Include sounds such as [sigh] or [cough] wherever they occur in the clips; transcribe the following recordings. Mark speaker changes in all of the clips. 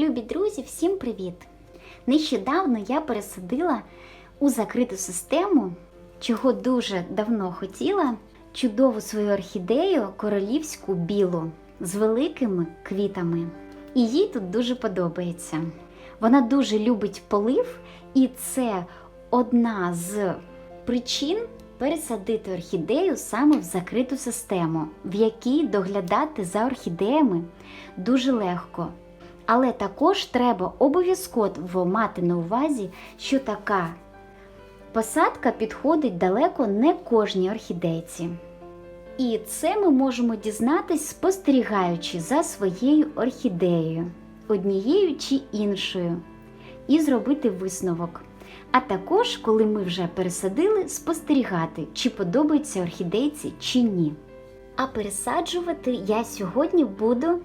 Speaker 1: Любі друзі, всім привіт! Нещодавно я пересадила у закриту систему, чого дуже давно хотіла, чудову свою орхідею королівську білу з великими квітами. І їй тут дуже подобається. Вона дуже любить полив, і це одна з причин пересадити орхідею саме в закриту систему, в якій доглядати за орхідеями дуже легко. Але також треба обов'язково мати на увазі, що така посадка підходить далеко не кожній орхідейці. І це ми можемо дізнатись, спостерігаючи за своєю орхідеєю, однією чи іншою, і зробити висновок. А також, коли ми вже пересадили, спостерігати, чи подобаються орхідейці чи ні. А пересаджувати я сьогодні буду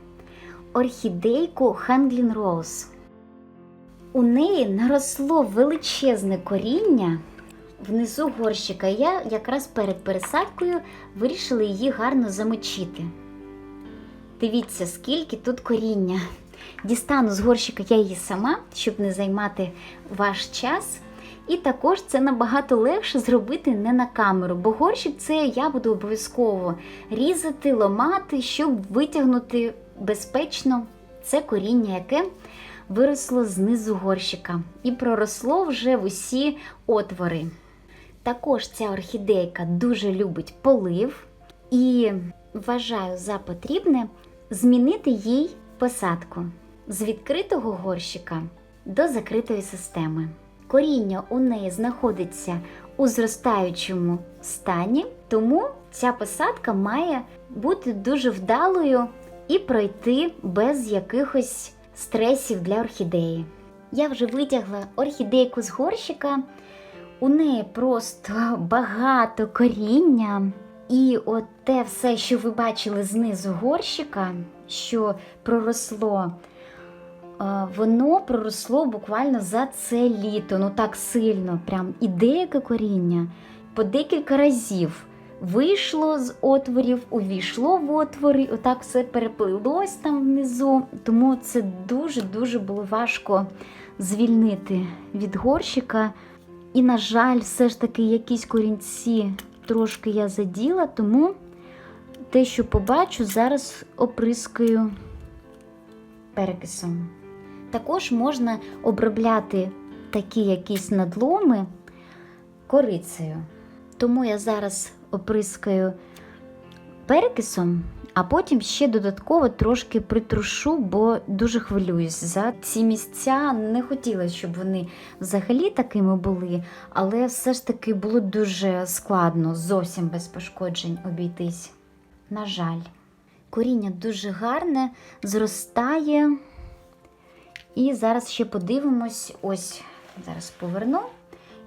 Speaker 1: орхідейку Ханглін Роуз. У неї наросло величезне коріння внизу горщика. Я якраз перед пересадкою вирішила її гарно замочити. Дивіться, скільки тут коріння. Дістану з горщика я її сама, щоб не займати ваш час. І також це набагато легше зробити не на камеру, бо горщик це я буду обов'язково різати, ломати, щоб витягнути безпечно це коріння, яке виросло знизу горщика і проросло вже в усі отвори. Також ця орхідейка дуже любить полив і вважаю за потрібне змінити їй посадку з відкритого горщика до закритої системи. Коріння у неї знаходиться у зростаючому стані, тому ця посадка має бути дуже вдалою і пройти без якихось стресів для орхідеї. Я вже витягла орхідейку з горщика, у неї просто багато коріння. І от те все, що ви бачили знизу горщика, що проросло, воно проросло буквально за це літо, ну так сильно, прям і деяке коріння по декілька разів вийшло з отворів, увійшло в отвори, отак все переплилось там внизу. Тому це дуже-дуже було важко звільнити від горщика. І, на жаль, все ж таки якісь корінці трошки я заділа, тому те, що побачу, зараз оприскаю перекисом. Також можна обробляти такі якісь надломи корицею. Тому я зараз оприскаю перекисом, а потім ще додатково трошки притрушу, бо дуже хвилююсь за ці місця. Не хотілося, щоб вони взагалі такими були, але все ж таки було дуже складно, зовсім без пошкоджень обійтись. На жаль, коріння дуже гарне, зростає. І зараз ще подивимось, ось, зараз поверну.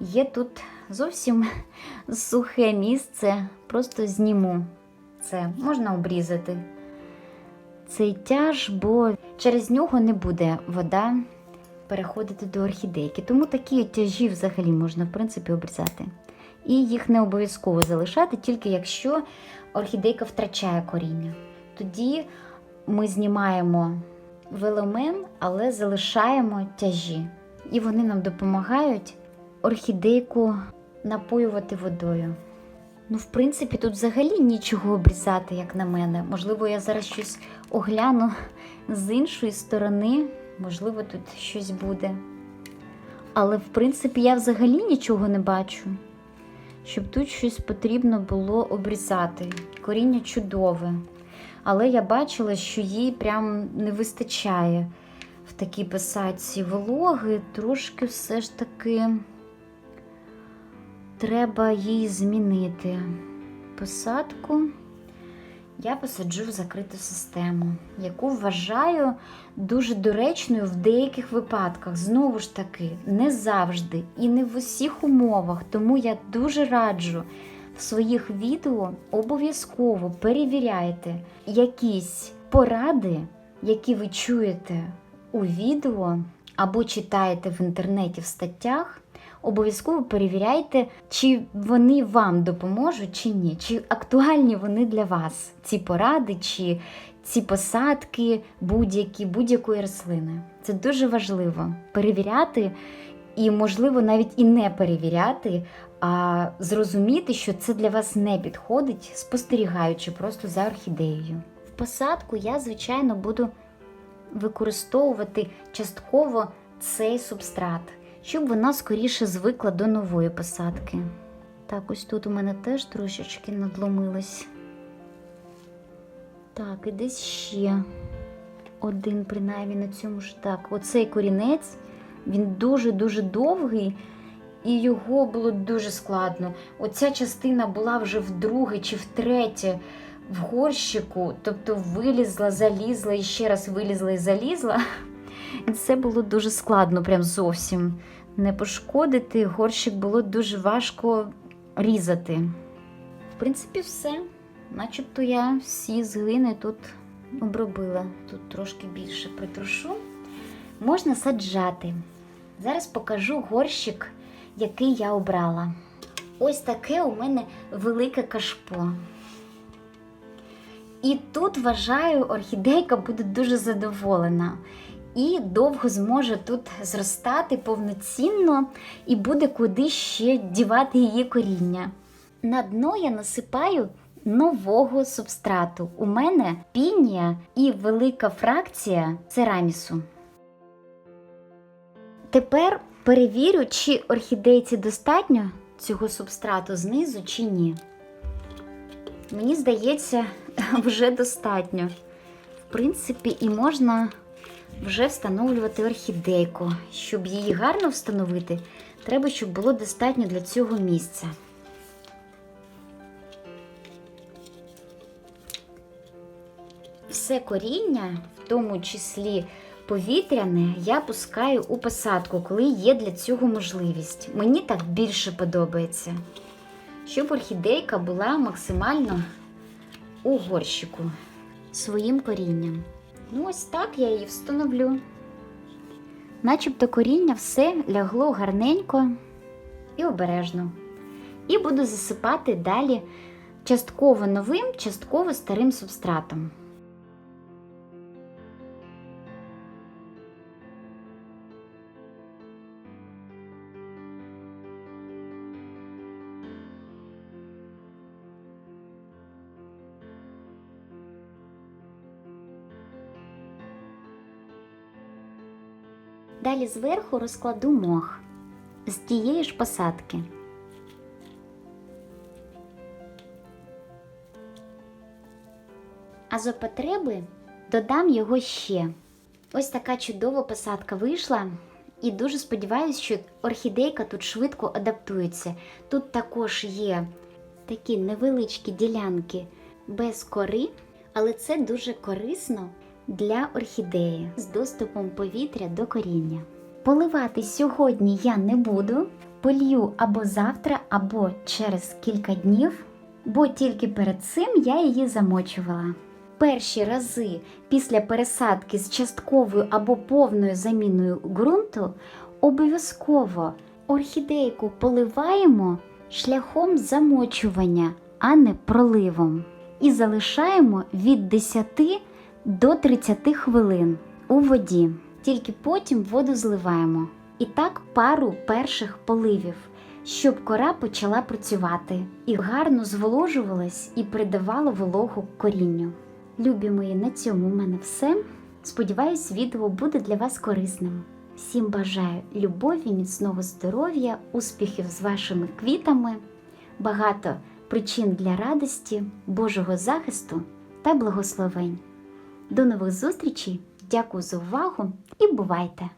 Speaker 1: Є тут зовсім сухе місце, просто зніму це. Можна обрізати цей тяж, бо через нього не буде вода переходити до орхідейки. Тому такі тяжі взагалі можна, в принципі, обрізати. І їх не обов'язково залишати, тільки якщо орхідейка втрачає коріння. Тоді ми знімаємо веломен, але залишаємо тяжі. І вони нам допомагають орхідейку напоювати водою. Ну, в принципі, тут взагалі нічого обрізати, як на мене. Можливо, я зараз щось огляну з іншої сторони, можливо, тут щось буде. Але, в принципі, я взагалі нічого не бачу, щоб тут щось потрібно було обрізати. Коріння чудове. Але я бачила, що їй прям не вистачає в такій посадці вологи, трошки все ж таки треба їй змінити посадку. Я посаджу в закриту систему, яку вважаю дуже доречною в деяких випадках. Знову ж таки, не завжди і не в усіх умовах. Тому я дуже раджу в своїх відео обов'язково перевіряйте якісь поради, які ви чуєте у відео або читаєте в інтернеті в статтях. Обов'язково перевіряйте, чи вони вам допоможуть, чи ні, чи актуальні вони для вас, ці поради, чи ці посадки будь-які, будь-якої рослини. Це дуже важливо перевіряти і, можливо, навіть і не перевіряти, а зрозуміти, що це для вас не підходить, спостерігаючи просто за орхідеєю. В посадку я, звичайно, буду використовувати частково цей субстрат, щоб вона скоріше звикла до нової посадки. Так, ось тут у мене теж трошечки надломилось. Так, і десь ще один, принаймні, на цьому ж так. Оцей корінець, він дуже-дуже довгий, і його було дуже складно. Оця частина була вже вдруге чи втретє в горщику, тобто вилізла, залізла і ще раз вилізла і залізла. І [laughs] Це було дуже складно, прям зовсім не пошкодити. Горщик було дуже важко різати. В принципі, все. Начебто я всі згини тут обробила. Тут трошки більше притрушу. Можна саджати. Зараз покажу горщик, який я обрала. Ось таке у мене велике кашпо. І тут, вважаю, орхідейка буде дуже задоволена. І довго зможе тут зростати повноцінно і буде куди ще дівати її коріння. На дно я насипаю нового субстрату. У мене пінія і велика фракція церамісу. Тепер перевірю, чи орхідейці достатньо цього субстрату знизу чи ні. Мені здається, [laughs] вже достатньо. В принципі, і можна вже встановлювати орхідейку. Щоб її гарно встановити, треба, щоб було достатньо для цього місця. Все коріння, в тому числі повітряне, я пускаю у посадку, коли є для цього можливість. Мені так більше подобається, щоб орхідейка була максимально у горщику своїм корінням. Ну, ось так я її встановлю. Начебто коріння все лягло гарненько і обережно. І буду засипати далі частково новим, частково старим субстратом. Далі зверху розкладу мох з тієї ж посадки. А за потреби додам його ще. Ось така чудова посадка вийшла. І дуже сподіваюся, що орхідейка тут швидко адаптується. Тут також є такі невеличкі ділянки без кори, але це дуже корисно для орхідеї з доступом повітря до коріння. Поливати сьогодні я не буду, полью або завтра, або через кілька днів, бо тільки перед цим я її замочувала. Перші рази після пересадки з частковою або повною заміною ґрунту обов'язково орхідейку поливаємо шляхом замочування, а не проливом. І залишаємо від 10 до 30 хвилин у воді. Тільки потім воду зливаємо. І так пару перших поливів, щоб кора почала працювати і гарно зволожувалась і придавала вологу корінню. Любі мої, на цьому у мене все. Сподіваюсь, відео буде для вас корисним. Всім бажаю любові, міцного здоров'я, успіхів з вашими квітами, багато причин для радості, Божого захисту та благословень. До нових зустрічей! Дякую за увагу і бувайте!